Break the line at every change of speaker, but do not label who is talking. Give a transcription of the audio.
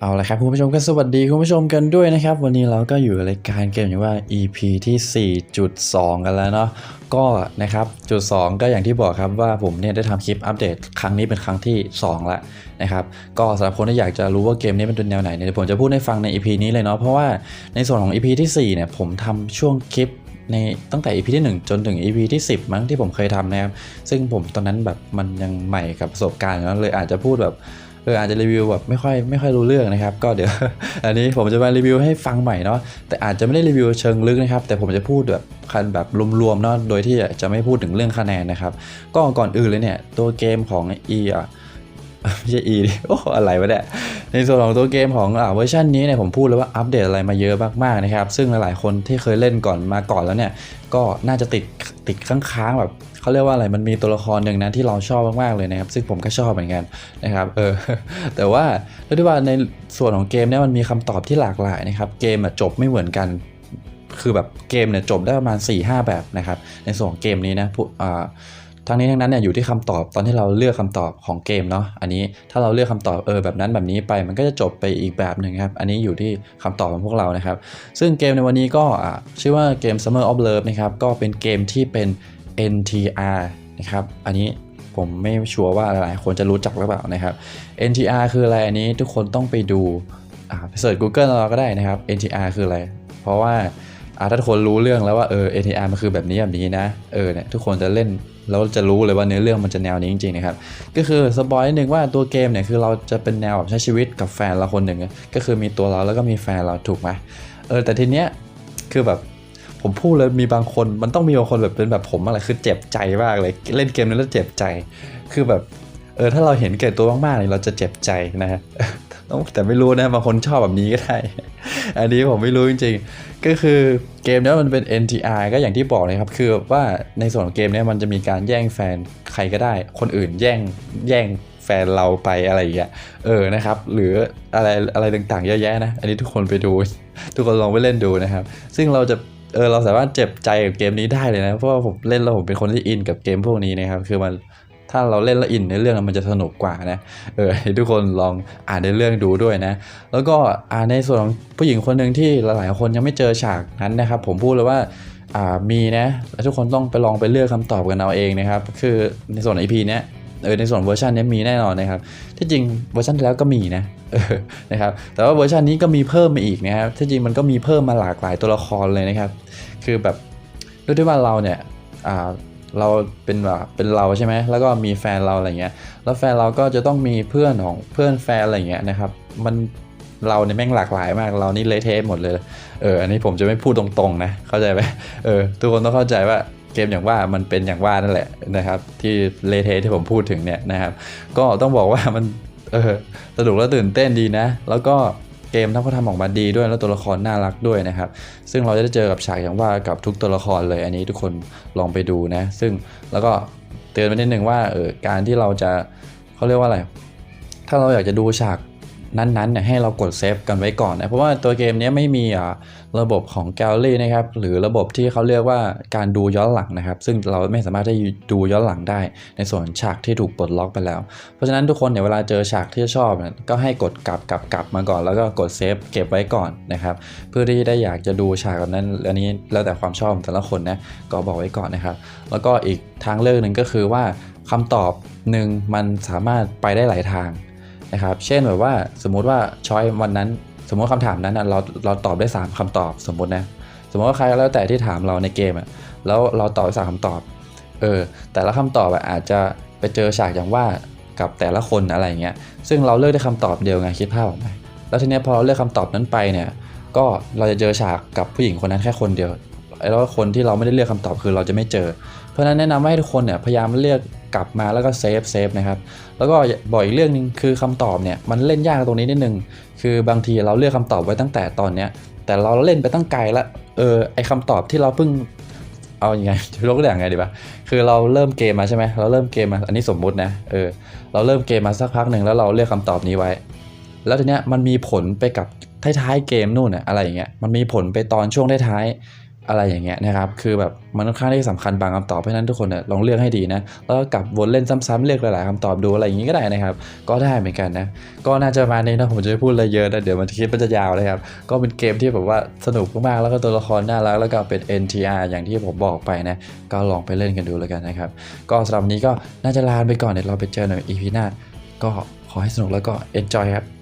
เอาละครับคุณผู้ชมก็สวัสดีคุณผู้ชมกันด้วยนะครับ วันนี้เราก็อยู่รายการเกมอย่างว่า EP ที่ 4.2 กันแล้วเนาะก็นะครับจุด 2 ก็อย่างที่บอกครับว่าผมเนี่ยได้ทำคลิปอัปเดต ครั้งนี้เป็นครั้งที่2แล้วนะครับก็สำหรับคนที่อยากจะรู้ว่าเกมนี้มันเป็นแนวไหนเนี่ยผมจะพูดให้ฟังใน EP นี้เลยเนาะเพราะว่าในส่วนของ EP ที่4เนี่ยผมทำช่วงคลิปในตั้งแต่ EP ที่ 1 จนถึง EP ที่ 10 มั้งที่ผมเคยทำนะครับซึ่งผมตอนนั้นแบบมันยังใหม่กับประสบการณ์นะเลยอาจจะพูดแบบ เอออาจจะรีวิวแบบไม่ค่อยไม่ค่อยรู้เรื่องนะครับ ก็เดี๋ยว อันนี้ผมจะมารีวิวให้ฟังใหม่เนาะแต่อาจจะไม่ได้รีวิวเชิงลึกนะครับ แต่ผมจะพูดแบบคันแบบรวมๆเนาะโดยที่จะไม่พูดถึงเรื่องคะแนนนะครับ ก็ก่อนอื่นเลยเนี่ยตัวเกมของ E อะ ไม่ใช่ E ดิโอ้อะไรวะเนี่ยในส่วนของตัวเกมของอเวอร์ชันนี้เนี่ยผมพูดเลยว่าอัปเดตอะไรมาเยอะมากๆนะครับ ซึ่งหลายๆคนที่เคยเล่นก่อนมาก่อนแล้วเนี่ย ก็น่าจะติดติดค้างๆแบบเขาเรียกว่าอะไรมันมีตัวละครหนึ่งนะที่เราชอบมากๆเลยนะครับ ซึ่งผมก็ชอบเหมือนกันนะครับเออแต่ว่าเรียว่าในส่วนของเกมเนี่ยมันมีคำตอบที่หลากหลายนะครับเกมจบไม่เหมือนกันคือแบบเกมเนี่ยจบได้ประมาณ4-5หแบบนะครับในส่วนของเกมนี้นะผู้อ่า ทั้งนี้ทั้งนั้นเนี่ยอยู่ที่คำตอบตอนที่เราเลือกคำตอบของเกมเนาะอันนี้ถ้าเราเลือกคำตอบเออแบบนั้นแบบนี้ไปมันก็จะจบไปอีกแบบหนึ่งครับอันนี้อยู่ที่คำตอบของพวกเรานะครับ ซึ่งเกมในวันนี้ก็ชื่อว่าเกม Summer of Love นะครับก็เป็นเกมที่เป็น NTR นะครับอันนี้ผมไม่ชัวร์ว่าหลายๆคนจะรู้จักหรือเปล่านะครับ NTR คืออะไรอันนี้ทุกคนต้องไปดูอ่าไปเสิร์ช Google เราก็ได้นะครับ NTR คืออะไร เพราะว่า ถ้าทุกคนรู้เรื่องแล้วว่าเออ NTR มันคือแบบนี้แบบนี้นะเออเนี่ยทุกคนจะเล่นแล้วจะรู้เลยว่าเนื้อเรื่องมันจะแนวนี้จริงๆนะครับก็คือสปอยนิดนึงว่าตัวเกมเนี่ยคือเราจะเป็นแนวแบบใช้ชีวิตกับแฟนเราคนหนึ่งก็คือมีตัวเราแล้วก็มีแฟนเราถูกไหมเออแต่ทีเนี้ยคือแบบผมพูดเลยมีบางคนมันต้องมีบางคนแบบเป็นแบบผมอะไรคือเจ็บใจมากเลยเล่นเกมนี้แล้วเจ็บใจ คือแบบเออถ้าเราเห็นแก่ตัวมากๆเนี่ยเราจะเจ็บใจนะฮะ แต่ไม่รู้นะบางคนชอบแบบนี้ก็ได้ อันนี้ผมไม่รู้จริงๆ ก็คือเกมนี้มันเป็น NTR ก็อย่างที่บอกเลยครับ คือว่าในส่วนของเกมนี้มันจะมีการแย่งแฟนใครก็ได้ คนอื่นแย่งแย่งแฟนเราไปอะไรอย่างเงี้ย เออนะครับ หรืออะไรอะไรต่างๆเยอะแยะนะ อันนี้ทุกคนไปดู ทุกคนลองไปเล่นดูนะครับ ซึ่งเราจะเออเราสามารถเจ็บใจกับเกมนี้ได้เลยนะ เพราะว่าผมเล่นแล้วผมเป็นคนที่อินกับเกมพวกนี้นะครับ คือมัน ถ้าเราเล่นล้วอินในเรื่องมันจะสนุกกว่านะเออทุกคนลองอ่านในเรื่องดูด้วยนะ แล้วก็อ่านในส่วนของผู้หญิงคนหนึ่งที่หลายๆคนยังไม่เจอฉากนั้นนะครับ ผมพูดเลยว่าอ่ามีนะแล้วทุกคนต้องไปลองไปเลือกคำตอบกันเอาเองนะครับ คือในส่วน EP เนี้ยเออในส่วนเวอร์ชันนี้มีแน่นอนนะครับ ที่จริงเวอร์ชันแล้วก็มีนะนะครับ แต่ว่าเวอร์ชันนี้ก็มีเพิ่มมาอีกนะครับ ที่จริงมันก็มีเพิ่มมาหลากหลายตัวละครเลยนะครับ คือแบบด้วยที่ว่าเราเนี่ยอ่า เราเป็นแบบเป็นเราใช่ไหมแล้วก็มีแฟนเราอะไรเงี้ย แล้วแฟนเราก็จะต้องมีเพื่อนของเพื่อนแฟนอะไรเงี้ยนะครับ มันเราเนี่ยแม่งหลากหลายมากเรานี่เละเทะหมดเลย เออ อันนี้ผมจะไม่พูดตรงๆนะ เข้าใจไหมเออ ทุกคนต้องเข้าใจว่าเกมอย่างว่ามันเป็นอย่างว่านั่นแหละนะครับ ที่เลเทที่ผมพูดถึงเนี่ยนะครับ ก็ต้องบอกว่ามันเออสนุกและตื่นเต้นดีนะ แล้วก็ เกมทั้งเขาทำออกมาดีด้วยแล้วตัวละครน่ารักด้วยนะครับ ซึ่งเราจะได้เจอกับฉากอย่างว่ากับทุกตัวละครเลยอันนี้ทุกคนลองไปดูนะ ซึ่งแล้วก็เตือนไว้นิดนึงว่าเออการที่เราจะเขาเรียกว่าอะไร ถ้าเราอยากจะดูฉาก นั้นๆเนี่ยให้เรากดเซฟกันไว้ก่อนนะเพราะว่าตัวเกมนี้ไม่มีอ่าระบบของแกลเลอรี่นะครับหรือระบบที่เขาเรียกว่าการดูย้อนหลังนะครับ ซึ่งเราไม่สามารถที่ดูย้อนหลังได้ ในส่วนฉากที่ถูกปลดล็อกไปแล้ว เพราะฉะนั้นทุกคนเนี่ยเวลาเจอฉากที่ชอบเนี่ยก็ให้กดกลับกลับกลับมาก่อน แล้วก็กดเซฟเก็บไว้ก่อนนะครับเพื่อที่ได้อยากจะดูฉากแบบนั้นอันนี้แล้วแต่ความชอบของแต่ละคนนะก็บอกไว้ก่อนนะครับ แล้วก็อีกทางเลือกหนึ่งก็คือว่าคำตอบหนึ่งมันสามารถไปได้หลายทาง นะครับ เช่นแบบว่าสมมุติว่าช้อยวันนั้น สมมติคำถามนั้นนะเราเราตอบได้ 3คำตอบสมมตินะสมมติว่าใครก็แล้วแต่ที่ถามเราในเกมอะแล้วเราตอบไปสามคำตอบเออแต่ละคำตอบอะอาจจะไปเจอฉากอย่างว่ากับแต่ละคนอะไรเงี้ยซึ่งเราเลือกได้คำตอบเดียวไงคิดภาพออกไหมแล้วทีเนี้ยพอเราเลือกคำตอบนั้นไปเนี่ยก็เราจะเจอฉากกับผู้หญิงคนนั้นแค่คนเดียว แล้วคนที่เราไม่ได้เลือกคำตอบคือเราจะไม่เจอ เพราะฉะนั้นแนะนำให้ทุกคนเนี่ยพยายามเลือกกลับมาแล้วก็เซฟเซฟนะครับแล้วก็บอกอีกเรื่องหนึงคือคำตอบเนี่ยมันเล่นยากตรงนี้นิดนึงคือบางทีเราเลือกคำตอบไว้ตั้งแต่ตอนเนี้ยแต่เราเล่นไปตั้งไกลล้วเออไอคำตอบที่เราเพิ่งเอาอยัางไงจะยกตัวอย่างไงดีปะคือเราเริ่มเกมมาใช่ไหมเราเริ่มเกมมาอันนี้สมมุตินะเออเราเริ่มเกมมาสักพักหนึ่งแล้วเราเลือกคำตอบนี้ไว้ แล้วทีเนี้ยมันมีผลไปกับท้ายๆเกมนู่นน่ะอะไรอย่างเงี้ยมันมีผลไปตอนช่วงท้ายๆ อะไรอย่างเงี้ยนะครับคือแบบมันค่อนข้างที่สำคัญบางคำตอบเพราะฉะนั้นทุกคนเนี่ยลองเลือกให้ดีนะแล้วก็กลับวนเล่นซ้ำๆเลือกหลายๆคำตอบดูอะไรอย่างงี้ก็ได้นะครับ ก็ได้เหมือนกันนะก็น่าจะมาณนี้นะผมจะไม่พูดอะไรเยอะนะเดี๋ยวมันคลิปมันจะยาวเลยครับก็เป็นเกมที่แบบว่าสนุกมากๆแล้วก็ตัวละครน่ารักแล้วก็เป็น NTR อย่างที่ผมบอกไปนะก็ลองไปเล่นกันดูแล้วกันนะครับก็สำหรับวันนี้ก็น่าจะลาไปก่อนเดี๋ยวเราไปเจอใน EP หน้าก็ขอให้สนุกแล้วก็ enjoy ครับ